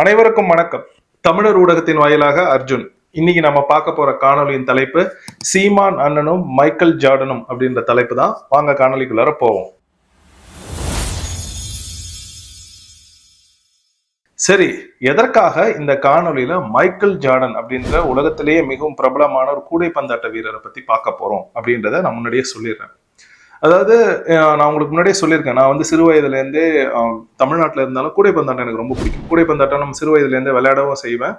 அனைவருக்கும் வணக்கம். தமிழர் ஊடகத்தின் வாயிலாக அர்ஜுன் இன்னைக்கு நம்ம பார்க்க போற காணொளியின் தலைப்பு சீமான் அண்ணனும் மைக்கேல் ஜார்டனும் அப்படின்ற தலைப்பு தான். வாங்க காணொளிக்குள்ளார போவோம். சரி எதற்காக இந்த காணொளியில மைக்கேல் ஜார்டன் அப்படின்ற உலகத்திலேயே மிகவும் பிரபலமான ஒரு கூடைப்பந்தாட்ட வீரரை பத்தி பார்க்க போறோம் அப்படின்றத நான் முன்னாடியே சொல்லிடுறேன். அதாவது நான் உங்களுக்கு முன்னாடியே சொல்லியிருக்கேன். நான் வந்து சிறு வயதுலேருந்தே தமிழ்நாட்டில் இருந்தாலும் கூடைப்பந்தாட்டம் எனக்கு ரொம்ப பிடிக்கும். கூடைப்பந்தாட்டம் நம்ம சிறு வயதுலேருந்தே விளையாடவும் செய்வேன்.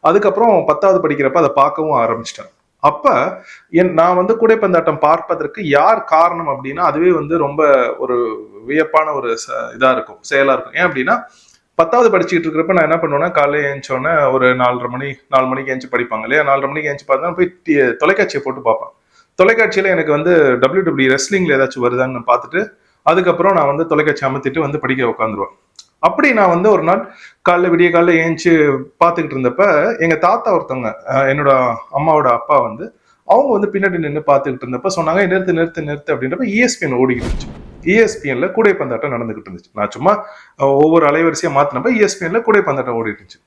அதுக்கப்புறம் பத்தாவது படிக்கிறப்ப அதை பார்க்கவும் ஆரம்பிச்சிட்டேன். அப்ப என் நான் வந்து கூடைப்பந்தாட்டம் பார்ப்பதற்கு யார் காரணம் அப்படின்னா அதுவே வந்து ரொம்ப ஒரு வியப்பான ஒரு ச- இதா இருக்கும் செயலா இருக்கும். ஏன் அப்படின்னா பத்தாவது படிச்சுக்கிட்டு இருக்கிறப்ப நான் என்ன பண்ணுவேன்னா காலையில் ஏஞ்சோடனே ஒரு நாலரை மணி நாலு மணிக்கு ஏஞ்சி படிப்பாங்க இல்லையா? நாலரை மணிக்கு ஏஞ்சி பார்த்தா போய் தொலைக்காட்சியை போட்டு பார்ப்பேன். தொலைக்காட்சியில் எனக்கு வந்து டபிள்யூ டபிள்யூ ரெஸ்லிங்கில் ஏதாச்சும் வருதான்னு பார்த்துட்டு அதுக்கப்புறம் நான் வந்து தொலைக்காட்சி அமர்த்திட்டு வந்து படிக்க உட்காந்துருவேன் அப்படி நான் வந்து ஒரு நாள் காலைல விடிய காலைல ஏஞ்சி பார்த்துக்கிட்டு இருந்தப்ப எங்கள் தாத்தா ஒருத்தவங்க என்னோட அம்மாவோட அப்பா வந்து அவங்க வந்து பின்னாடி நின்று பார்த்துக்கிட்டு இருந்தப்ப சொன்னாங்க நிறுத்து நிறுத்து நிறுத்து அப்படின்றப்ப இஎஸ்பிஎன் ஓடிக்கிட்டு இருந்துச்சு. இஎஸ்பிஎன்ல கூடைப்பந்தாட்டம் நடந்துகிட்டு இருந்துச்சு. நான் சும்மா ஒவ்வொரு அலைவரிசையா மாத்தினப்ப இஎஸ்பிஎன்ல கூடைப்பந்தாட்டம் ஓடிட்டு இருந்துச்சு.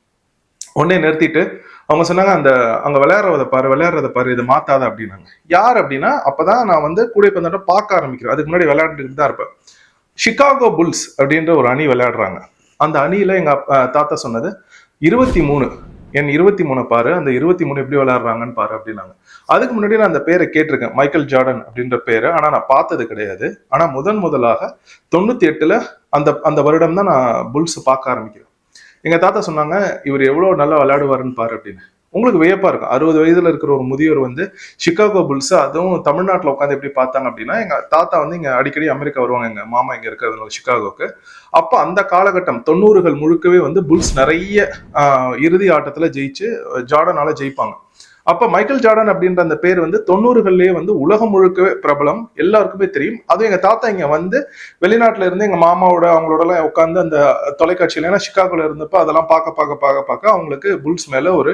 உடனே நிறுத்திட்டு அவங்க சொன்னாங்க அந்த அங்க விளையாடுறத பாரு விளையாடுறத பாரு இதை மாத்தாத அப்படின்னாங்க. யார் அப்படின்னா அப்பதான் நான் வந்து கூடைப்பந்தாட்டம் பார்க்க ஆரம்பிக்கிறேன். அதுக்கு முன்னாடி விளையாண்டுட்டு தான் இருப்பேன். சிகாகோ புல்ஸ் அப்படின்ற ஒரு அணி விளையாடுறாங்க. அந்த அணியில எங்க தாத்தா சொன்னது இருபத்தி மூணு. என் இருபத்தி மூணு பாரு அந்த இருபத்தி மூணு எப்படி விளையாடுறாங்கன்னு பாரு அப்படின்னாங்க. அதுக்கு முன்னாடி நான் அந்த பேரை கேட்டிருக்கேன் மைக்கேல் ஜார்டன் அப்படின்ற பேரை. ஆனா நான் பார்த்தது கிடையாது. ஆனா முதன் முதலாக தொண்ணூத்தி எட்டுல அந்த அந்த வருடம் தான் நான் புல்ஸ் பார்க்க ஆரம்பிக்கிறேன். எங்க தாத்தா சொன்னாங்க இவர் எவ்வளவு நல்லா விளையாடுவாருன்னு பாரு அப்படின்னு. உங்களுக்கு வியப்பா இருக்கும். அறுபது வயதுல இருக்கிற ஒரு முதியோர் வந்து சிக்காகோ புல்ஸ் அதுவும் தமிழ்நாட்டில் உட்காந்து எப்படி பார்த்தாங்க அப்படின்னா எங்க தாத்தா வந்து இங்க அடிக்கடி அமெரிக்கா வருவாங்க. எங்க மாமா இங்க இருக்கிறதுனால சிக்காகோக்கு. அப்போ அந்த காலகட்டம் தொண்ணூறுகள் முழுக்கவே வந்து புல்ஸ் நிறைய இறுதி ஆட்டத்துல ஜெயிச்சு ஜார்டனால ஜெயிப்பாங்க. அப்ப மைக்கேல் ஜார்டன் அப்படின்ற அந்த பேர் வந்து தொண்ணூறுகள்லயே வந்து உலகம் முழுக்கவே பிரபலம். எல்லாருக்குமே தெரியும். அதுவும் எங்க தாத்தா இங்க வந்து வெளிநாட்டுல இருந்து எங்க மாமாவோட அவங்களோட எல்லாம் உட்காந்து அந்த தொலைக்காட்சியில ஏன்னா சிக்காகோல இருந்தப்ப அதெல்லாம் பார்க்க பார்க்க பார்க்க பார்க்க அவங்களுக்கு புல்ஸ் மேல ஒரு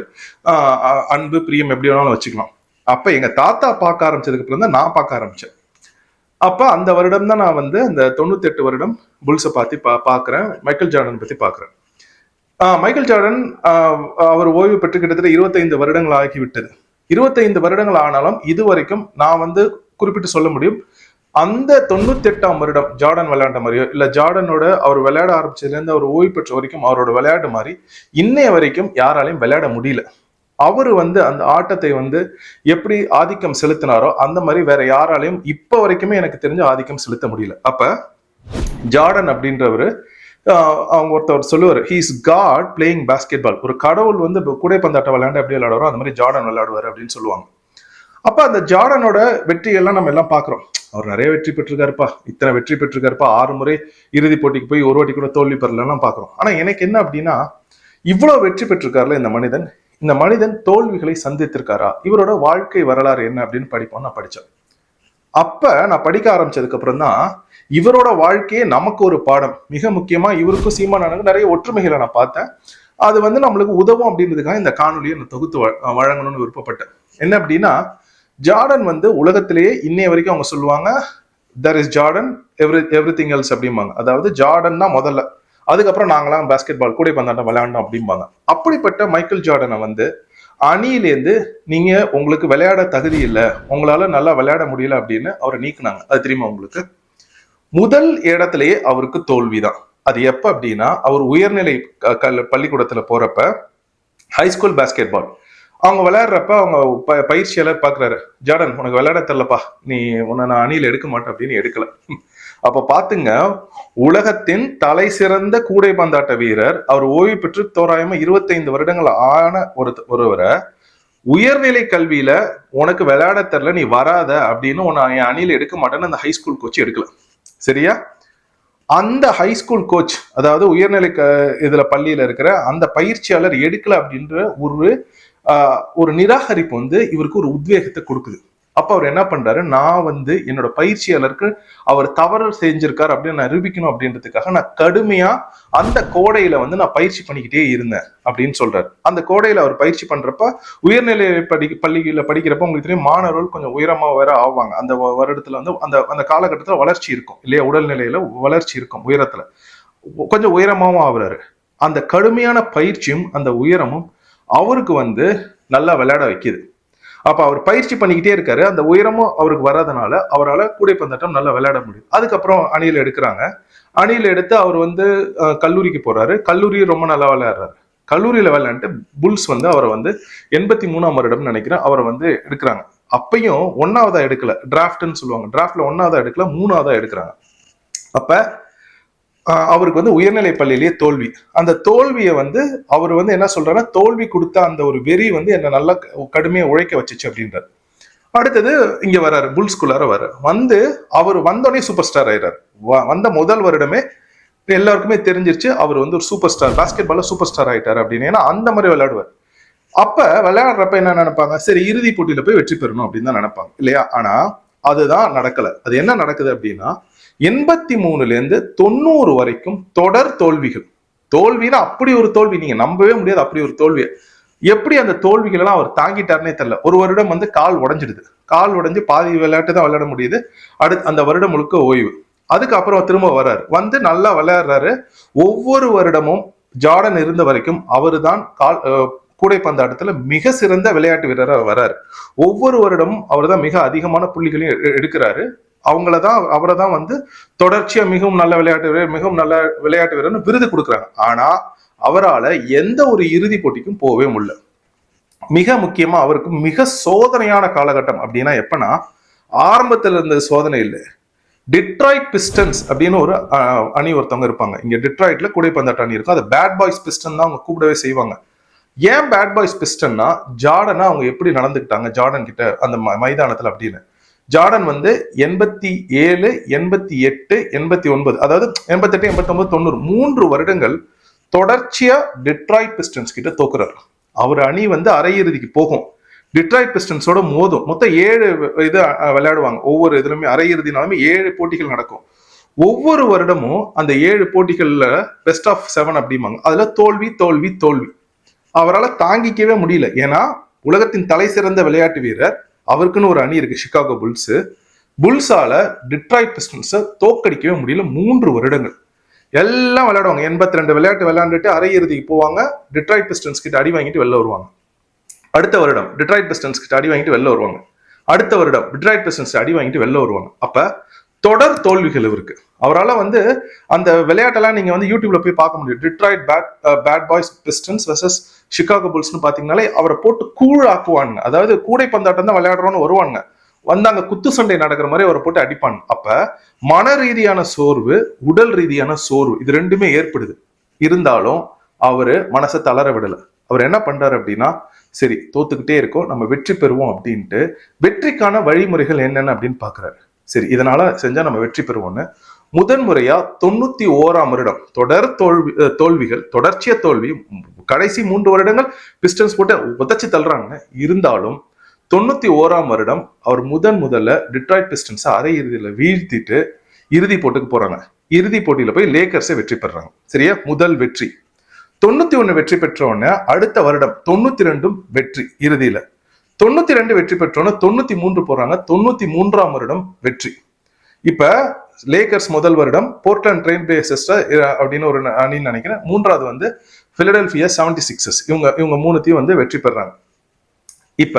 அன்பு பிரியம் எப்படி வேணாலும் வச்சுக்கலாம். அப்ப எங்க தாத்தா பார்க்க ஆரம்பிச்சதுக்கு அப்புறம் தான் நான் பார்க்க ஆரம்பிச்சேன். அப்ப அந்த வருடம் தான் நான் வந்து அந்த தொண்ணூத்தி எட்டு வருடம் புல்ஸை பார்த்து பா பார்க்குறேன். மைக்கேல் ஜார்டன் பத்தி பார்க்குறேன். மைக்கேல் ஜார்டன் அவர் ஓய்வு பெற்று கிட்டத்தட்ட இருபத்தைந்து வருடங்கள் ஆகிவிட்டது. இருபத்தைந்து வருடங்கள் ஆனாலும் இதுவரைக்கும் நான் வந்து குறிப்பிட்டு சொல்ல முடியும் அந்த தொண்ணூத்தி எட்டாம் வருடம் ஜார்டன் விளையாண்ட மாதிரியோ இல்ல ஜார்டனோட அவர் விளையாட ஆரம்பிச்சதுலேருந்து அவர் ஓய்வு பெற்ற வரைக்கும் அவரோட விளையாட்டு மாதிரி இன்னைய வரைக்கும் யாராலையும் விளையாட முடியல. அவர் வந்து அந்த ஆட்டத்தை வந்து எப்படி ஆதிக்கம் செலுத்தினாரோ அந்த மாதிரி வேற யாராலையும் இப்போ வரைக்குமே எனக்கு தெரிஞ்ச ஆதிக்கம் செலுத்த முடியல. அப்ப ஜார்டன் அப்படின்றவர் அவங்க ஒருத்தவர் சொல்லுவார் he's god playing basketball ஒரு கடவுள் வந்து இப்போ கூடைப்பந்தாட்டம் விளையாண்டு எப்படி விளையாடுவாரோ அந்த மாதிரி ஜார்டன் விளையாடுவார் அப்படின்னு சொல்லுவாங்க. அப்போ அந்த ஜார்டனோட வெற்றியெல்லாம் நம்ம எல்லாம் பார்க்குறோம். அவர் நிறைய வெற்றி பெற்றிருக்காருப்பா இத்தனை வெற்றி பெற்றிருக்காருப்பா ஆறு முறை இறுதி போட்டிக்கு போய் ஒரு வாட்டி கூட தோல்வி பெறலாம் பார்க்குறோம். ஆனால் எனக்கு என்ன அப்படின்னா இவ்வளோ வெற்றி பெற்றிருக்காருல இந்த மனிதன். இந்த மனிதன் தோல்விகளை சந்தித்திருக்காரா? இவரோட வாழ்க்கை வரலாறு என்ன அப்படின்னு படிப்போம் நான் படித்தேன் அப்ப நான் படிக்க ஆரம்பிச்சதுக்கு அப்புறம் தான் இவரோட வாழ்க்கையே நமக்கு ஒரு பாடம். மிக முக்கியமா இவருக்கும் சீமானுக்கும் நிறைய ஒற்றுமைகளை நான் பார்த்தேன். அது வந்து நம்மளுக்கு உதவும் அப்படின்றதுக்காக இந்த காணொலியை நான் தொகுத்து வ- வழங்கணும்னு விருப்பப்பட்டேன். என்ன அப்படின்னா ஜார்டன் வந்து உலகத்திலேயே இன்னைய வரைக்கும் அவங்க சொல்லுவாங்க there is Jordan every everything else அப்படிம்பாங்க. அதாவது ஜார்டன் தான் முதல்ல. அதுக்கப்புறம் நாங்களாம் பேஸ்கெட் பால் கூடைப்பந்தாட்டம் விளையாண்டோம் அப்படிம்பாங்க. அப்படிப்பட்ட மைக்கேல் ஜார்டனை வந்து அணியிலேருந்து நீங்க உங்களுக்கு விளையாட தகுதி இல்லை உங்களால நல்லா விளையாட முடியல அப்படின்னு அவரை நீக்குனாங்க. அது தெரியுமா உங்களுக்கு? முதல் இடத்துலயே அவருக்கு தோல்விதான். அது எப்ப அப்படின்னா அவர் உயர்நிலை க- கல்- பள்ளிக்கூடத்துல போறப்ப ஹைஸ்கூல் பேஸ்கெட் பால் அவங்க விளையாடுறப்ப அவங்க ப- பயிற்சியாளர் பாக்குறாரு ஜார்டன் உனக்கு விளையாட தெரியலப்பா. நீ உன்னை நான் அணியில் எடுக்க மாட்டேன் அப்படின்னு எடுக்கல. அப்ப பாத்துங்க உலகத்தின் தலை சிறந்த கூடைப்பந்தாட்ட வீரர் அவர் ஓய்வு பெற்று தோராயமா இருபத்தைந்து வருடங்கள் ஆன ஒரு ஒருவரை உயர்நிலை கல்வியில உனக்கு விளையாட தெரில நீ வராத அப்படின்னு உன்னை என் அணியில் எடுக்க மாட்டேன்னு அந்த ஹைஸ்கூல் கோச் எடுக்கல. சரியா? அந்த ஹைஸ்கூல் கோச் அதாவது உயர்நிலை க இதுல பள்ளியில இருக்கிற அந்த பயிற்சியாளர் எடுக்கல அப்படின்ற ஒரு ஒரு நிராகரிப்பு வந்து இவருக்கு ஒரு உத்வேகத்தை கொடுக்குது. அப்ப அவர் என்ன பண்றாரு? நான் வந்து என்னோட பயிற்சியாளருக்கு அவர் தவறு செஞ்சிருக்காரு அப்படின்னு நான் நிரூபிக்கணும் அப்படின்றதுக்காக நான் கடுமையா அந்த கோடையில வந்து நான் பயிற்சி பண்ணிக்கிட்டே இருந்தேன் அப்படின்னு சொல்றாரு. அந்த கோடையில அவர் பயிற்சி பண்றப்ப உயர்நிலை படி பள்ளிகளில் படிக்கிறப்ப உங்களுக்கு தெரியும் மாணவர்கள் கொஞ்சம் உயரமா வேற ஆவாங்க. அந்த வருடத்துல வந்து அந்த அந்த காலகட்டத்துல வளர்ச்சி இருக்கும் இல்லையா? உடல்நிலையில வளர்ச்சி இருக்கும் உயரத்துல. கொஞ்சம் உயரமாவும் ஆகுறாரு. அந்த கடுமையான பயிற்சியும் அந்த உயரமும் அவருக்கு வந்து நல்லா விளையாட வைக்கிது. அப்ப அவர் பயிற்சி பண்ணிக்கிட்டே இருக்காரு. அந்த உயரமும் அவருக்கு வராதனால அவரால் கூடைப்பந்தாட்டம் நல்லா விளையாட முடியும். அதுக்கப்புறம் அணியில் எடுக்கிறாங்க. அணியில் எடுத்து அவர் வந்து கல்லூரிக்கு போறாரு. கல்லூரி ரொம்ப நல்லா விளையாடுறாரு. கல்லூரியில் விளையாண்டுட்டு புல்ஸ் வந்து அவரை வந்து எண்பத்தி மூணாம் வருடம் நினைக்கிறேன் அவரை வந்து எடுக்கிறாங்க. அப்பையும் ஒன்னாவதா எடுக்கல. டிராஃப்ட்னு சொல்லுவாங்க. டிராஃப்ட்ல ஒன்னாவதா எடுக்கல மூணாவதா எடுக்கிறாங்க. அப்போ அவருக்கு வந்து உயர்நிலை பள்ளியிலேயே தோல்வி. அந்த தோல்வியை வந்து அவர் வந்து என்ன சொல்றாருன்னா தோல்வி கொடுத்த அந்த ஒரு வெறி வந்து என்ன நல்லா கடுமையாக உழைக்க வச்சுச்சு அப்படின்றார். அடுத்தது இங்க வராரு புல்ஸ்குள்ளார வர வந்து அவர் வந்தோடனே சூப்பர் ஸ்டார் ஆயிடுறாரு. வ- வந்த முதல் வருடமே எல்லாருக்குமே தெரிஞ்சிருச்சு அவர் வந்து ஒரு சூப்பர் ஸ்டார் பாஸ்கெட் பால்ல சூப்பர் ஸ்டார் ஆயிட்டார் அப்படின்னு. ஏன்னா அந்த மாதிரி விளையாடுவார். அப்ப விளையாடுறப்ப என்ன நினைப்பாங்க? சரி இறுதி போட்டியில போய் வெற்றி பெறணும் அப்படின்னு தான் நினைப்பாங்க. இல்லையா? ஆனா அதுதான் நடக்கல. அது என்ன நடக்குது அப்படின்னா எண்பத்தி மூணுலேருந்து தொண்ணூறு வரைக்கும் தொடர் தோல்விகள். தோல்வினா அப்படி ஒரு தோல்வி நீங்க நம்பவே முடியாது அப்படி ஒரு தோல்வி எப்படி அந்த தோல்விகள் எல்லாம் அவர் தாங்கிட்டாருனே தெரியல. ஒரு வருடம் வந்து கால் உடஞ்சிடுது. கால் உடஞ்சி பாதி விளையாட்டு தான் விளையாட முடியுது. அடுத்து அந்த வருடம் முழுக்க ஓய்வு. அதுக்கப்புறம் திரும்ப வர்றாரு. வந்து நல்லா விளையாடுறாரு. ஒவ்வொரு வருடமும் ஜார்டன் இருந்த வரைக்கும் அவர்தான் கால் அஹ், மிக சிறந்த விளையாட்டு வீரராக வர்றாரு. ஒவ்வொரு வருடமும் அவர் தான் மிக அதிகமான புள்ளிகளையும் எ- எடுக்கிறாரு. அவங்கள தான் அவரை தான் வந்து தொடர்ச்சியாக மிகவும் நல்ல விளையாட்டு வீரர் மிகவும் நல்ல விளையாட்டு வீரர்னு விருது கொடுக்குறாங்க. ஆனால் அவரால் எந்த ஒரு இறுதி போட்டிக்கும் போகவே முடியல. மிக முக்கியமாக அவருக்கு மிக சோதனையான காலகட்டம் அப்படின்னா எப்பன்னா ஆரம்பத்தில் இருந்த சோதனை இல்லை. டிட்ராய்ட் பிஸ்டன்ஸ் அப்படின்னு ஒரு அணி ஒருத்தவங்க இருப்பாங்க. இங்கே டிட்ராய்ட்ல கூடைப்பந்தாட்ட அணி இருக்கும். அது பேட் பாய்ஸ் பிஸ்டன் தான் அவங்க கூப்பிடவே செய்வாங்க. ஏன் பேட் பாய்ஸ் பிஸ்டன்னா ஜார்டனா அவங்க எப்படி நடந்துக்கிட்டாங்க ஜார்டன் கிட்ட அந்த ம- அப்படின்னு. ஜார்டன் வந்து எண்பத்தி ஏழு எண்பத்தி எட்டு எண்பத்தி ஒன்பது அதாவது எண்பத்தெட்டு எண்பத்தொன்பது தொண்ணூறு மூன்று வருடங்கள் தொடர்ச்சியா டிட்ராய்ட் பிஸ்டன்ஸ் கிட்ட தோக்குறாரு. அவர் அணி வந்து அரையிறுதிக்கு போகும். டிட்ராய்ட் பிஸ்டன்ஸோட மோதும். மொத்தம் ஏழு இது விளையாடுவாங்க. ஒவ்வொரு இதுலையுமே அரையிறுதினாலுமே ஏழு போட்டிகள் நடக்கும். ஒவ்வொரு வருடமும் அந்த ஏழு போட்டிகளில் பெஸ்ட் ஆஃப் செவன் அப்படிம்பாங்க. அதில் தோல்வி தோல்வி தோல்வி. அவரால் தாங்கிக்கவே முடியல. ஏன்னா உலகத்தின் தலை சிறந்த விளையாட்டு வீரர் அவருக்குன்னு ஒரு அணி இருக்கு சிகாகோ புல்ஸ் புல்ஸால டிட்ராய்ட் பிஸ்டன்ஸை தோக்கடிக்கவே முடியல மூன்று வருடங்கள். எல்லாம் விளையாடுவாங்க. எண்பத்தி ரெண்டு விளையாட்டு விளையாண்டுட்டு அரையிறுதிக்கு போவாங்க. டிட்ராய்ட் பிஸ்டன்ஸ் கிட்ட அடி வாங்கிட்டு வெளில வருவாங்க. அடுத்த வருடம் டிட்ராய்ட் பிஸ்டன்ஸ் கிட்ட அடி வாங்கிட்டு வெளில வருவாங்க. அடுத்த வருடம் டிட்ராய்ட் பிஸ்டன்ஸ் அடி வாங்கிட்டு வெளில வருவாங்க. அப்ப தொடர் தோல்விகள் இவருக்கு அவரால வந்து அந்த விளையாட்டெல்லாம் நீங்க வந்து யூடியூப்ல போய் பார்க்க முடியும். Detroit bad bad boys Pistons versus Chicago புல்ஸ்னு பார்த்தீங்கனாலே அவரை போட்டு கூழ் ஆக்குவாங்க அதாவது கூடை பந்தாட்டம் தான் விளையாடுறோன்னு வருவாங்க. வந்தாங்க குத்து சண்டை நடக்கிற மாதிரி அவரை போட்டு அடிப்பாங்க அப்ப மன ரீதியான சோர்வு உடல் ரீதியான சோர்வு இது ரெண்டுமே ஏற்படுது. இருந்தாலும் அவரு மனசை தளர விடல. அவர் என்ன பண்றாரு அப்படின்னா சரி தோத்துக்கிட்டே இருக்கோம் நம்ம வெற்றி பெறுவோம் அப்படின்ட்டு வெற்றிக்கான வழிமுறைகள் என்னென்ன அப்படின்னு பாக்குறாரு. சரி இதனால செஞ்சா நம்ம வெற்றி பெறுவோம்னு முதன் முறையா தொண்ணூத்தி ஓராம் வருடம் தொடர் தோல்வி தோல்விகள் தொடர்ச்சிய தோல்வி கடைசி மூன்று வருடங்கள் பிஸ்டன்ஸ் போட்டு உதச்சி தள்ளுறாங்க. இருந்தாலும் தொண்ணூத்தி ஓராம் வருடம் அவர் முதன் முதல்ல டிட்ராய்ட் பிஸ்டன்ஸ் அரை இறுதியில வீழ்த்திட்டு இறுதி போட்டுக்கு போறாங்க. இறுதி போட்டியில போய் லேக்கர்ஸை வெற்றி பெறாங்க. சரியா? முதல் வெற்றி. தொண்ணூத்தி ஒண்ணு வெற்றி பெற்ற அடுத்த வருடம் தொண்ணூத்தி ரெண்டும் வெற்றி இறுதியில. தொண்ணூத்தி ரெண்டு வெற்றி பெற்றோன்னு தொண்ணூத்தி மூன்று போறாங்க தொண்ணூத்தி மூன்றாம் வருடம் வெற்றி. இப்ப லேக்கர்ஸ் முதல் வருடம் போர்ட்லாண்ட் ட்ரெயின் பேசஸ்டர் அப்படின்னு ஒரு அணின்னு நினைக்கிறேன். மூன்றாவது வந்து பிலடெல்பியா செவன்டி சிக்ஸஸ் இவங்க இவங்க மூணுத்தையும் வந்து வெற்றி பெறாங்க. இப்ப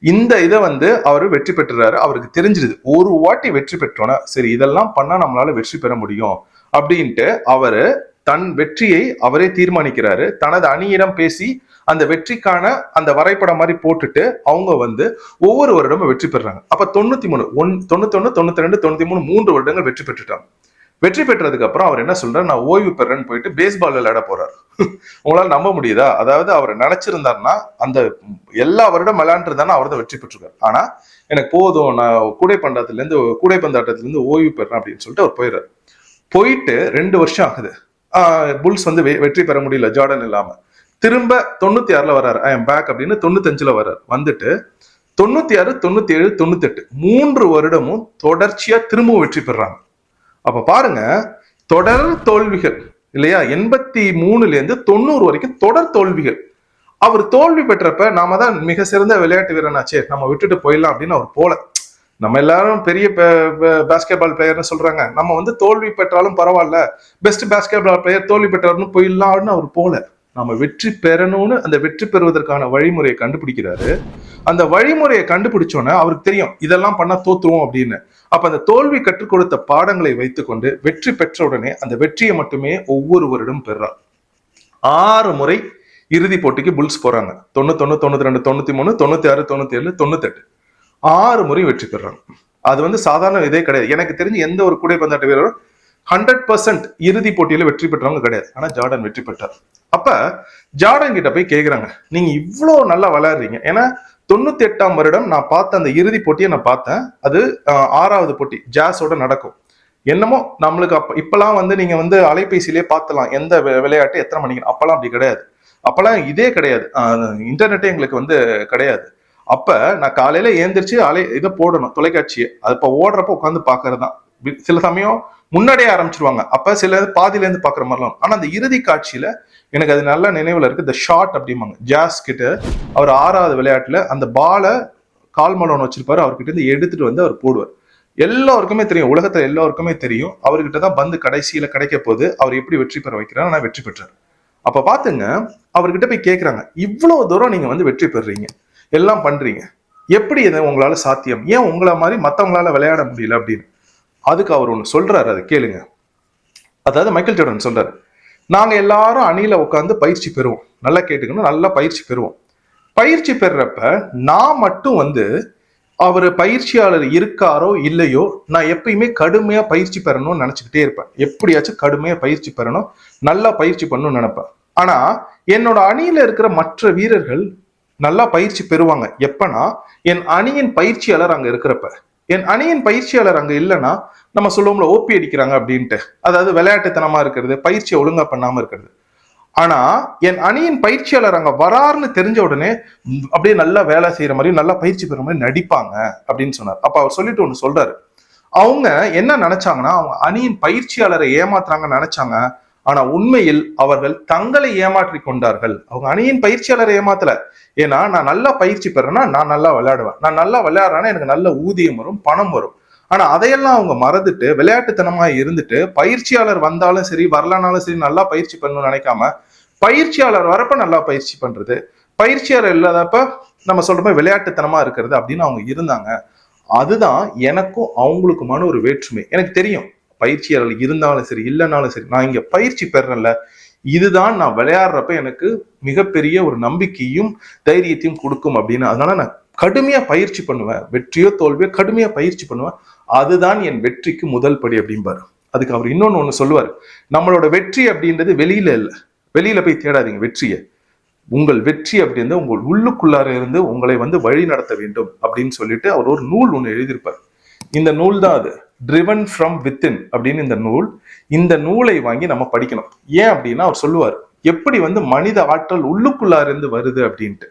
இந்த இதை வந்து அவர் வெற்றி பெற்றுறாரு. அவருக்கு தெரிஞ்சிருது. ஒரு வாட்டி வெற்றி பெற்றோன்னா சரி இதெல்லாம் பண்ணா நம்மளால வெற்றி பெற முடியும் அப்படின்ட்டு அவரு தன் வெற்றியை அவரே தீர்மானிக்கிறாரு. தனது அணியிடம் பேசி அந்த வெற்றிக்கான அந்த வரைபடம் மாதிரி போட்டுட்டு அவங்க வந்து ஒவ்வொரு வருடமும் வெற்றி பெறாங்க. அப்ப தொண்ணூத்தி மூணு ஒன் தொண்ணூத்தொன்னு தொண்ணூத்தி ரெண்டு தொண்ணூத்தி மூணு மூன்று வருடங்கள் வெற்றி பெற்றுட்டாங்க. வெற்றி பெற்றதுக்கு அப்புறம் அவர் என்ன சொல்றாரு? நான் ஓய்வு பெறேன்னு போயிட்டு பேஸ்பால் விளையாட போறாரு. உங்களால நம்ப முடியுதா? அதாவது அவர் நினைச்சிருந்தாருன்னா அந்த எல்லா வருடம் விளையாண்டுருந்தானா அவர் தான் வெற்றி பெற்றிருக்காரு. ஆனா எனக்கு போதும் நான் கூடைப்பந்தாட்டத்துல இருந்து கூடைப்பந்தாட்டத்துல இருந்து ஓய்வு பெறேன் அப்படின்னு சொல்லிட்டு அவர் போயிடுறாரு போயிட்டு ரெண்டு வருஷம் ஆகுது. புல்ஸ் வந்து வெ- வெற்றி பெற முடியல ஜார்டன் இல்லாம. திரும்ப தொண்ணூத்தி ஆறுல வர்றாரு. ஐ எம் பேக் அப்படின்னு தொண்ணூத்தஞ்சுல வர்றாரு. வந்துட்டு தொண்ணூத்தி ஆறு தொண்ணூத்தி ஏழு தொண்ணூத்தெட்டு மூன்று வருடமும் தொடர்ச்சியா திரும்பவும் வெற்றி பெறாங்க. அப்ப பாருங்க தொடர் தோல்விகள் இல்லையா? எண்பத்தி மூணுல இருந்து தொண்ணூறு வரைக்கும் தொடர் தோல்விகள். அவர் தோல்வி பெற்றப்ப நாம தான் மிக சிறந்த விளையாட்டு வீரனாச்சே நம்ம விட்டுட்டு போயிடலாம் அப்படின்னு அவர் போல. நம்ம எல்லாரும் பெரிய பேஸ்கெட் பால் பிளேயர்னு சொல்றாங்க. நம்ம வந்து தோல்வி பெற்றாலும் பரவாயில்ல. பெஸ்ட் பேஸ்கெட் பால் பிளேயர் தோல்வி பெற்றாருன்னு போயிடலாம்னு அவர் போல. நாம வெற்றி பெறணும்னு அந்த வெற்றி பெறுவதற்கான வழிமுறையை கண்டுபிடிக்கிறாரு. அந்த வழிமுறையை கண்டுபிடிச்சோன்னே அவருக்கு தெரியும் இதெல்லாம் பண்ணா தோத்துருவோம் அப்படின்னு. அப்ப அந்த தோல்வி கற்றுக் கொடுத்த பாடங்களை வைத்துக்கொண்டு வெற்றி பெற்ற உடனே அந்த வெற்றியை மட்டுமே ஒவ்வொருவரிடம் பெறார். ஆறு முறை இறுதி போட்டிக்கு புல்ஸ் போறாங்க. தொண்ணூத்தொன்னு தொண்ணூத்தி ரெண்டு தொண்ணூத்தி மூணு தொண்ணூத்தி ஆறு தொண்ணூத்தி ஏழு தொண்ணூத்தெட்டு ஆறு முறை வெற்றி பெறாங்க. அது வந்து சாதாரண இதே கிடையாது. எனக்கு தெரிஞ்சு எந்த ஒரு கூடைப்பந்தாட்ட வீரரும் ஹண்ட்ரட் பர்சன்ட் இறுதி போட்டியில வெற்றி பெற்றவங்க கிடையாது. ஆனா ஜார்டன் வெற்றி பெற்றார். அப்ப ஜார்டன் கிட்ட போய் கேக்குறாங்க. நீங்க இவ்வளோ நல்லா விளையாடுறீங்க. ஏன்னா தொண்ணூத்தி எட்டாம் வருடம் நான் பார்த்த அந்த இறுதி போட்டியை நான் பார்த்தேன். அது ஆறாவது போட்டி ஜாஸோட நடக்கும். என்னமோ நம்மளுக்கு அப்ப இப்பெல்லாம் வந்து நீங்க வந்து அலைபேசியிலே பார்த்தலாம் எந்த விளையாட்டு எத்தனை மணிக்கு அப்பெல்லாம் அப்படி கிடையாது. அப்பெல்லாம் இதே கிடையாது. இன்டர்நெட்டே எங்களுக்கு வந்து கிடையாது. அப்ப நான் காலையில ஏந்திரிச்சு அலை இதை போடணும் தொலைக்காட்சியை. அது இப்ப ஓடுறப்ப உட்காந்து பாக்குறது தான் சில சமயம் முன்னாடியே ஆரம்பிச்சிருவாங்க. அப்ப சில பாதியில இருந்து பாக்குற மாதிரிலாம் ஆனா அந்த இறுதி காட்சியில எனக்கு அது நல்ல நினைவில் இருக்கு. த ஷாட் அப்படிம்பாங்க. ஜாஸ் கிட்ட அவர் ஆறாவது விளையாட்டுல அந்த பாலை கால் மலோன் வச்சிருப்பாரு. அவர்கிட்ட இருந்து எடுத்துட்டு வந்து அவர் போடுவார். எல்லாருக்குமே தெரியும். உலகத்துல எல்லாருக்குமே தெரியும். அவர்கிட்ட தான் பந்து கடைசியில கிடைக்க போது அவர் எப்படி வெற்றி பெற வைக்கிறார்? நான் வெற்றி பெற்றார். அப்ப பாத்துங்க அவர்கிட்ட போய் கேட்கறாங்க இவ்வளவு தூரம் நீங்க வந்து வெற்றி பெறுறீங்க எல்லாம் பண்றீங்க. எப்படி இதை உங்களால சாத்தியம்? ஏன் உங்களை மாதிரி மத்தவங்களால விளையாட முடியல அப்படின்னு? அதுக்கு அவர் ஒண்ணு சொல்றாரு. அதை கேளுங்க. அதாவது மைக்கேல் ஜோர்டன் சொல்றாரு. நாங்கள் எல்லாரும் அணியில உட்காந்து பயிற்சி பெறுவோம். நல்லா கேட்டுக்கணும் நல்லா பயிற்சி பெறுவோம். பயிற்சி பெறப்ப நான் மட்டும் வந்து அவர் பயிற்சியாளர் இருக்காரோ இல்லையோ நான் எப்பயுமே கடுமையாக பயிற்சி பெறணும்னு நினச்சிக்கிட்டே இருப்பேன். எப்படியாச்சும் கடுமையாக பயிற்சி பெறணும் நல்லா பயிற்சி பண்ணணும்னு நினைப்பேன். ஆனால் என்னோட அணியில் இருக்கிற மற்ற வீரர்கள் நல்லா பயிற்சி பெறுவாங்க. எப்பனா என் அணியின் பயிற்சியாளர் அங்கே இருக்கிறப்ப. என் அணியின் பயிற்சியாளர் அங்க இல்லைன்னா நம்ம சொல்லுவோம்ல ஓபி அடிக்கிறாங்க அப்படின்ட்டு. அதாவது விளையாட்டுத்தனமா இருக்கிறது பயிற்சியை ஒழுங்கா பண்ணாம இருக்கிறது. ஆனா என் அணியின் பயிற்சியாளர் அங்க வராருன்னு தெரிஞ்ச உடனே அப்படியே நல்லா வேலை செய்யற மாதிரி நல்லா பயிற்சி பெற மாதிரி நடிப்பாங்க அப்படின்னு சொன்னார். அப்ப அவர் சொல்லிட்டு ஒண்ணு சொல்றாரு. அவங்க என்ன நினைச்சாங்கன்னா அவங்க அணியின் பயிற்சியாளரை ஏமாத்துறாங்கன்னு நினைச்சாங்க. ஆனா உண்மையில் அவர்கள் தங்களை ஏமாற்றி கொண்டார்கள். அவங்க அணியின் பயிற்சியாளரை ஏமாத்தல. ஏன்னா நான் நல்லா பயிற்சி பெறேன்னா நான் நல்லா விளையாடுவேன். நான் நல்லா விளையாடுறேன்னா எனக்கு நல்ல ஊதியம் வரும் பணம் வரும். ஆனா அதையெல்லாம் அவங்க மறந்துட்டு விளையாட்டுத்தனமா இருந்துட்டு பயிற்சியாளர் வந்தாலும் சரி வரலனாலும் சரி நல்லா பயிற்சி பண்ணணும்னு நினைக்காம பயிற்சியாளர் வரப்ப நல்லா பயிற்சி பண்றது பயிற்சியாளர் இல்லாதப்ப நம்ம சொல்றோமே விளையாட்டுத்தனமா இருக்கிறது அப்படின்னு அவங்க இருந்தாங்க. அதுதான் எனக்கும் அவங்களுக்குமான ஒரு வேற்றுமை. எனக்கு தெரியும். பயிற்சியாளர் இருந்தாலும் சரி இல்லைனாலும் சரி நான் இங்க பயிற்சி பெறல இதுதான் நான் விளையாடுறப்ப எனக்கு மிகப்பெரிய ஒரு நம்பிக்கையும் தைரியத்தையும் கொடுக்கும் அப்படின்னு. அதனால நான் கடுமையா பயிற்சி பண்ணுவேன். வெற்றியோ தோல்வியோ கடுமையா பயிற்சி பண்ணுவேன். அதுதான் என் வெற்றிக்கு முதல் படி அப்படிம்பாரு. அதுக்கு அவர் இன்னொன்னு ஒன்று சொல்லுவார். நம்மளோட வெற்றி அப்படின்றது வெளியில இல்லை. வெளியில போய் தேடாதீங்க வெற்றியை. உங்கள் வெற்றி அப்படின்றது உங்கள் உள்ளுக்குள்ளார இருந்து உங்களை வந்து வழி நடத்த வேண்டும் அப்படின்னு சொல்லிட்டு அவர் ஒரு நூல் ஒன்று எழுதியிருப்பார். இந்த நூல் தான் அது. ட்ரிவன் ஃப்ரம் வித்தின் அப்படின்னு இந்த நூல் இந்த நூலை வாங்கி நம்ம படிக்கணும். ஏன் அப்படின்னா அவர் சொல்லுவார் எப்படி வந்து மனித ஆற்றல் உள்ளுக்குள்ளா இருந்து வருது? அப்படின்ட்டு.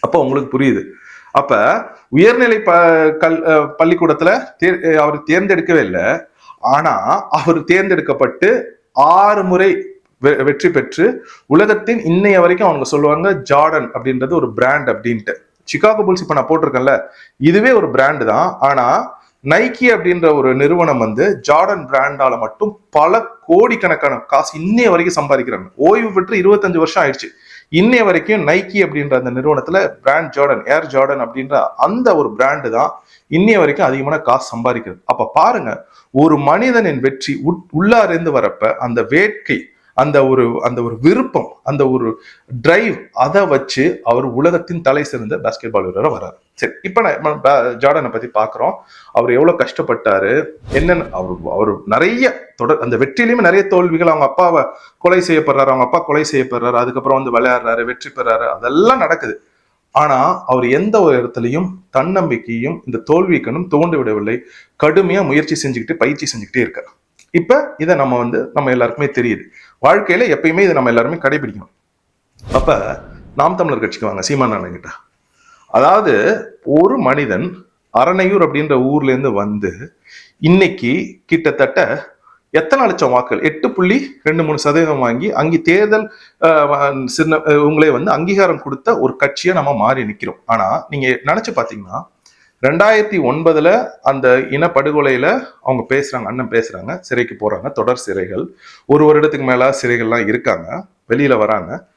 அப்போ உங்களுக்கு புரியுது. அப்ப உயர்நிலை ப கல் அஹ் பள்ளிக்கூடத்துல தேர் அவர் தேர்ந்தெடுக்கவே இல்லை. ஆனா அவர் தேர்ந்தெடுக்கப்பட்டு ஆறு முறை வெ- வெற்றி பெற்று உலகத்தின் இன்னைய வரைக்கும் அவங்க சொல்லுவாங்க ஜார்டன் அப்படின்றது ஒரு பிராண்ட் அப்படின்ட்டு. சிகாகோ புல்ஸ் இப்ப நான் போட்டிருக்கேன்ல இதுவே ஒரு பிராண்டு தான். ஆனா நைக்கி அப்படின்ற ஒரு நிறுவனம் வந்து ஜார்டன் பிராண்டால மட்டும் பல கோடிக்கணக்கான காசு இன்னைய வரைக்கும் சம்பாதிக்கிறாங்க. ஓய்வு பெற்று இருபத்தஞ்சு வருஷம் ஆயிடுச்சு. இன்னைய வரைக்கும் நைக்கி அப்படின்ற அந்த நிறுவனத்துல பிராண்ட் ஜார்டன் ஏர் ஜார்டன் அப்படின்ற அந்த ஒரு பிராண்டு தான் இன்னைய வரைக்கும் அதிகமான காசு சம்பாதிக்கிறது. அப்ப பாருங்க ஒரு மனிதனின் வெற்றி உட்- வரப்ப அந்த வேட்கை அந்த ஒரு அந்த ஒரு விருப்பம் அந்த ஒரு டிரைவ் அதை வச்சு அவர் உலகத்தின் தலை சிறந்த பாஸ்கெட் பால் வீரராக வர்றார். சரி இப்போ நம்ம ஜார்டனை பற்றி பார்க்குறோம். அவர் எவ்வளோ கஷ்டப்பட்டாரு? என்னென்ன அவர் அவர் நிறைய தொடர் அந்த வெற்றிலையுமே நிறைய தோல்விகள் அவங்க அப்பாவை கொலை செய்யப்படுறாரு அவங்க அப்பா கொலை செய்யப்படுறாரு அதுக்கப்புறம் வந்து விளையாடுறாரு வெற்றி பெறாரு அதெல்லாம் நடக்குது. ஆனா அவர் எந்த ஒரு இடத்துலையும் தன்னம்பிக்கையும் இந்த தோல்விக்கணும் தோண்டு விடவில்லை. கடுமையா முயற்சி செஞ்சுக்கிட்டு பயிற்சி செஞ்சுக்கிட்டே இருக்கார். இப்ப இதை நம்ம வந்து நம்ம எல்லாருக்குமே தெரியுது. வாழ்க்கையில எப்பயுமே இதை நம்ம எல்லாருமே கடைபிடிக்கணும். அப்ப நாம் தமிழர் கட்சிக்கு வாங்க சீமான் கிட்ட. அதாவது ஒரு மனிதன் அரணையூர் அப்படின்ற ஊர்ல இருந்து வந்து இன்னைக்கு கிட்டத்தட்ட எத்தனை லட்சம் வாக்குகள்? எட்டு புள்ளி ரெண்டு மூணு சதவீதம் வாங்கி அங்கே தேர்தல் சின்ன உங்களே வந்து அங்கீகாரம் கொடுத்த ஒரு கட்சியை நம்ம மாறி நிற்கிறோம் ஆனா நீங்க நினைச்சு பாத்தீங்கன்னா ரெண்டாயிரத்தி ஒன்பதுல அந்த இனப்படுகொலையில அவங்க பேசுறாங்க அண்ணன் பேசுறாங்க சிறைக்கு போறாங்க தொடர் சிறைகள். ஒரு வருடத்துக்கு மேல சிறைகள்லாம் இருக்காங்க வெளியில வராங்க.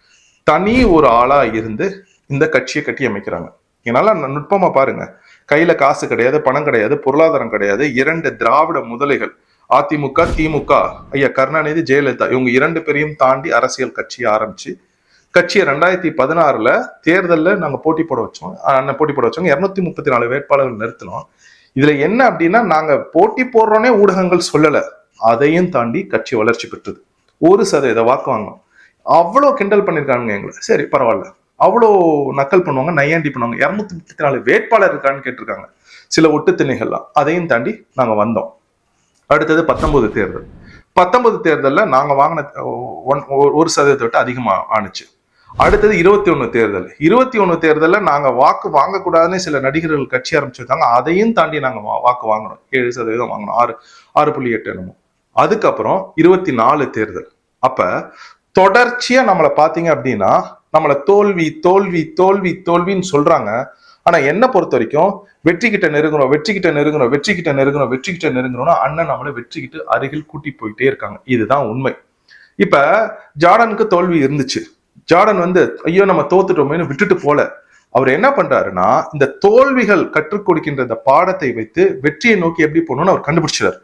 தனி ஒரு ஆளா இருந்து இந்த கட்சியை கட்டி அமைக்கிறாங்க. இதனால நுட்பமா பாருங்க. கையில காசு கிடையாது பணம் கிடையாது பொருளாதாரம் கிடையாது. இரண்டு திராவிட முதலைகள் அதிமுக திமுக ஐயா கருணாநிதி ஜெயலலிதா இவங்க இரண்டு பேரையும் தாண்டி அரசியல் கட்சியை ஆரம்பிச்சு கட்சியை ரெண்டாயிரத்தி பதினாறுல தேர்தலில் நாங்கள் போட்டி போட வச்சோம். அண்ணன் போட்டி போட வச்சோம். இரநூத்தி முப்பத்தி நாலு வேட்பாளர்கள் நிறுத்தினோம். இதுல என்ன அப்படின்னா நாங்க போட்டி போடுறோன்னே ஊடகங்கள் சொல்லலை. அதையும் தாண்டி கட்சி வளர்ச்சி பெற்றது. ஒரு சதவீத வாக்கு வாங்கினோம். அவ்வளோ கிண்டல் பண்ணியிருக்காங்க எங்களை. சரி பரவாயில்ல. அவ்வளோ நக்கல் பண்ணுவாங்க நையாண்டி பண்ணுவாங்க. இரநூத்தி முப்பத்தி நாலு வேட்பாளர் இருக்கான்னு கேட்டிருக்காங்க. சில ஒட்டுத்திணைகள்லாம் அதையும் தாண்டி நாங்கள் வந்தோம். அடுத்தது பத்தொன்பது தேர்தல். பத்தொன்பது தேர்தலில் நாங்கள் வாங்கின ஒன் ஒரு- ஒரு சதவீதத்தை விட்டு அதிகமாக ஆணுச்சு. அடுத்தது இருபத்தி ஒன்று தேர்தல். இருபத்தி ஒன்று தேர்தலில் நாங்க வாக்கு வாங்கக்கூடாதுன்னு சில நடிகர்கள் கட்சி ஆரம்பிச்சிருக்காங்க. அதையும் தாண்டி நாங்க வா- வாக்கு வாங்கணும். ஏழு சதவீதம் வாங்கணும். ஆறு ஆறு புள்ளி எட்டு என்னமோ. அதுக்கப்புறம் இருபத்தி நாலு தேர்தல். அப்ப தொடர்ச்சியா நம்மளை பார்த்தீங்க அப்படின்னா நம்மளை தோல்வி தோல்வி தோல்வி தோல்வின்னு சொல்றாங்க. ஆனா என்ன பொறுத்த வரைக்கும் வெற்றி கிட்ட நெருங்குறோம் வெற்றி கிட்ட நெருங்குறோம் வெற்றி கிட்ட நெருங்குறோம் வெற்றி கிட்ட நெருங்குறோம்னா அண்ணன் நம்மளை வெற்றி அருகில் கூட்டி போயிட்டே இருக்காங்க. இதுதான் உண்மை. இப்ப ஜார்டனுக்கு தோல்வி இருந்துச்சு. ஜார்டன் வந்து ஐயோ நம்ம தோத்துட்டோமேனு விட்டுட்டு போல. அவர் என்ன பண்றாருன்னா இந்த தோல்விகள் கற்றுக் கொடுக்கின்ற இந்த பாடத்தை வைத்து வெற்றியை நோக்கி எப்படி போகணும்னு அவர் கண்டுபிடிச்சார்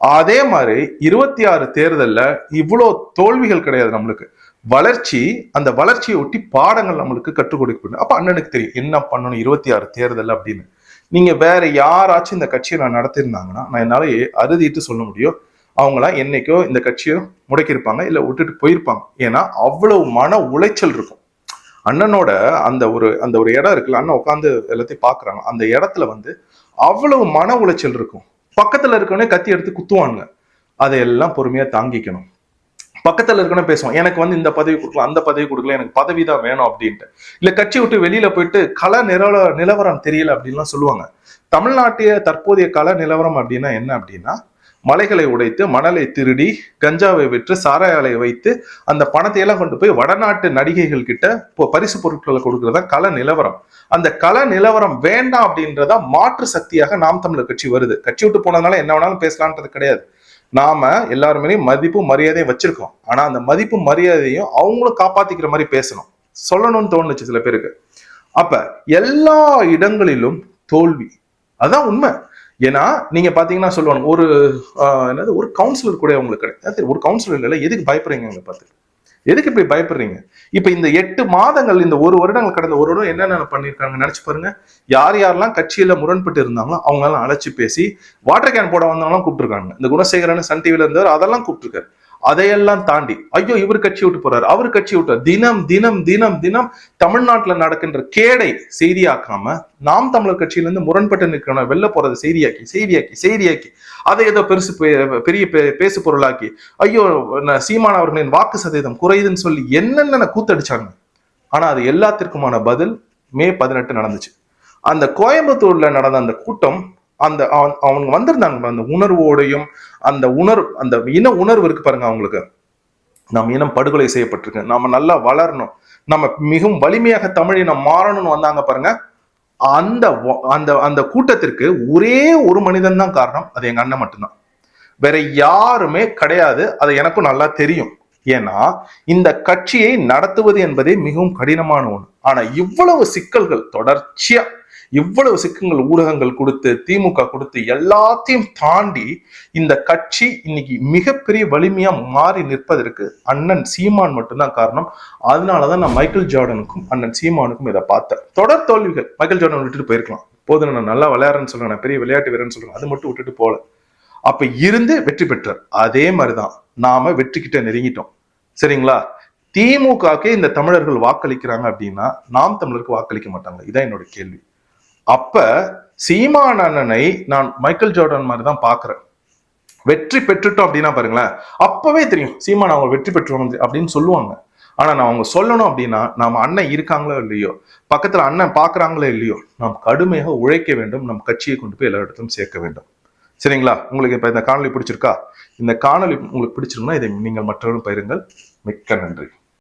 அதே மாதிரி இருபத்தி ஆறு தேர்தல்ல இவ்வளோ தோல்விகள் கிடையாது நம்மளுக்கு. வளர்ச்சி அந்த வளர்ச்சியை ஒட்டி பாடங்கள் நம்மளுக்கு கற்றுக் கொடுக்கணும் அப்ப அண்ணனுக்கு தெரியும் என்ன பண்ணணும் இருபத்தி ஆறு தேர்தல் அப்படின்னு. நீங்க வேற யாராச்சும் இந்த கட்சியை நான் நடத்திருந்தாங்கன்னா நான் என்னால அறுதிட்டு சொல்ல முடியும். அவங்களாம் என்னைக்கோ இந்த கட்சியோ முடக்கியிருப்பாங்க இல்லை விட்டுட்டு போயிருப்பாங்க. ஏன்னா அவ்வளவு மன உளைச்சல் இருக்கும். அண்ணனோட அந்த ஒரு அந்த ஒரு இடம் இருக்குல்ல அண்ணன் உட்காந்து எல்லாத்தையும் பார்க்குறாங்க அந்த இடத்துல வந்து அவ்வளவு மன உளைச்சல் இருக்கும். பக்கத்தில் இருக்கவனே கத்தி எடுத்து குத்துவானுங்க. அதையெல்லாம் பொறுமையாக தாங்கிக்கணும். பக்கத்தில் இருக்கணும் பேசுவோம் எனக்கு வந்து இந்த பதவி கொடுக்கல அந்த பதவி கொடுக்கல எனக்கு பதவி தான் வேணும் அப்படின்ட்டு. இல்லை கட்சி விட்டு வெளியில் போயிட்டு கல நிலவர நிலவரம் தெரியல அப்படின்லாம் சொல்லுவாங்க. தமிழ்நாட்டிய தற்போதைய கல நிலவரம் அப்படின்னா என்ன அப்படின்னா மலைகளை உடைத்து மணலை திருடி கஞ்சாவை விற்று சாராயாலை வைத்து அந்த பணத்தை எல்லாம் கொண்டு போய் வடநாட்டு நடிகைகள் கிட்ட இப்போ பரிசு பொருட்களை கொடுக்கறதா கல நிலவரம். அந்த கல நிலவரம் வேண்டாம் அப்படின்றதா மாற்று சக்தியாக நாம் தமிழர் கட்சி வருது. கட்சி விட்டு போனதுனால என்ன வேணாலும் பேசலான்றது கிடையாது. நாம எல்லாருமே மதிப்பு மரியாதையும் வச்சிருக்கோம். ஆனா அந்த மதிப்பு மரியாதையும் அவங்களும் காப்பாத்திக்கிற மாதிரி பேசணும். சொல்லணும்னு தோணுச்சு சில பேருக்கு. அப்ப எல்லா இடங்களிலும் தோல்வி. அதான் உண்மை. ஏன்னா நீங்க பாத்தீங்கன்னா சொல்லுவாங்க ஒரு ஆஹ், என்னது ஒரு கவுன்சிலர் கூட உங்களுக்கு கிடையாது ஒரு கவுன்சிலர் இல்ல எதுக்கு பயப்படுறீங்க பார்த்து எதுக்கு இப்படி பயப்படுறீங்க? இப்ப இந்த எட்டு மாதங்கள் இந்த ஒரு வருடங்கள் கடந்த ஒரு வருடம் என்னென்ன பண்ணிருக்காங்க நினைச்சு பாருங்க. யார் யாரெல்லாம் கட்சியில முரண்பட்டு இருந்தாங்களோ அவங்க எல்லாம் அழைச்சு பேசி வாட்டர் கேன் போட வந்தவங்களாம் கூப்பிட்டுருக்காங்க. இந்த குணசேகரன் சன் டிவில இருந்தார் அதெல்லாம் கூப்பிட்டுருக்காரு. அதையெல்லாம் தாண்டி ஐயோ இவர் கட்சி விட்டு போறாரு அவர் கட்சி விட்டார் தினம் தினம் தினம் தினம் தமிழ்நாட்டுல நடக்கின்ற கேடை செய்தியாக்காம நாம் தமிழர் கட்சியிலிருந்து முரண்பட்டு நிற்கிறவன வெளில போறது செய்தியாக்கி செய்தியாக்கி செய்தியாக்கி அதை ஏதோ பெருசு பெரிய பேசு பொருளாக்கி ஐயோ சீமான் அவர்களின் வாக்கு சதவீதம் குறையுதுன்னு சொல்லி என்னென்ன கூத்தடிச்சாங்க. ஆனா அது எல்லாத்திற்குமான பதில் மே பதினெட்டு நடந்துச்சு. அந்த கோயம்புத்தூர்ல நடந்த அந்த கூட்டம் அந்த அவன்- அவங்க வந்திருந்தாங்க அந்த உணர்வோடையும் அந்த உணர்வு அந்த இன உணர்வு இருக்கு பாருங்க அவங்களுக்கு. நம்ம இனம் படுகொலை செய்யப்பட்டிருக்கு. நாம நல்லா வளரணும். நம்ம மிகவும் வலிமையாக தமிழ் இனம் மாறணும்னு வந்தாங்க பாருங்க. அந்த அந்த அந்த கூட்டத்திற்கு ஒரே ஒரு மனிதன் தான் காரணம். அது எங்க அண்ணன் மட்டும்தான். வேற யாருமே கிடையாது. அது எனக்கும் நல்லா தெரியும். ஏன்னா இந்த கட்சியை நடத்துவது என்பதே மிகவும் கடினமான ஒன்று ஆனா இவ்வளவு சிக்கல்கள் தொடர்ச்சியா இவ்வளவு சிக்கங்கள் ஊடகங்கள் கொடுத்து திமுக கொடுத்து எல்லாத்தையும் தாண்டி இந்த கட்சி இன்னைக்கு மிகப்பெரிய வலிமையா மாறி நிற்பதற்கு அண்ணன் சீமான் மட்டும்தான் காரணம். அதனாலதான் நான் மைக்கேல் ஜார்டனுக்கும் அண்ணன் சீமானுக்கும் இதை பார்த்தேன். தொடர் தோல்விகள் மைக்கேல் ஜார்டன் விட்டுட்டு போயிருக்கலாம். போதும் நான் நல்லா விளையாடுறேன்னு சொல்றேன் நான் பெரிய விளையாட்டு வீரன்னு சொல்றேன் அது மட்டும் விட்டுட்டு போல அப்ப இருந்து வெற்றி பெற்றார். அதே மாதிரிதான் நாம வெற்றி கிட்ட நெருங்கிட்டோம். சரிங்களா? திமுகவுக்கே இந்த தமிழர்கள் வாக்களிக்கிறாங்க அப்படின்னா நாம் தமிழருக்கு வாக்களிக்க மாட்டாங்க. இதான் என்னோட கேள்வி. அப்ப சீமான் அண்ணனை நான் மைக்கேல் ஜோர்டன் மாதிரி தான் பாக்குறேன் வெற்றி பெற்றுட்டோம் அப்படின்னா பாருங்களேன் அப்பவே தெரியும் சீமான் அவங்க வெற்றி பெற்றுவோம் அப்படின்னு சொல்லுவாங்க. ஆனா நான் அவங்க சொல்லணும் அப்படின்னா நம்ம அண்ணன் இருக்காங்களோ இல்லையோ பக்கத்துல அண்ணன் பாக்குறாங்களோ இல்லையோ நாம் கடுமையாக உழைக்க வேண்டும் நம் கட்சியை கொண்டு போய் எல்லா இடத்தும் சேர்க்க வேண்டும். சரிங்களா? உங்களுக்கு இப்ப இந்த காணொலி பிடிச்சிருக்கா? இந்த காணொலி உங்களுக்கு பிடிச்சிருந்தா இதை நீங்கள் மற்றவர்களும் பயிருங்கள் மிக்க நன்றி.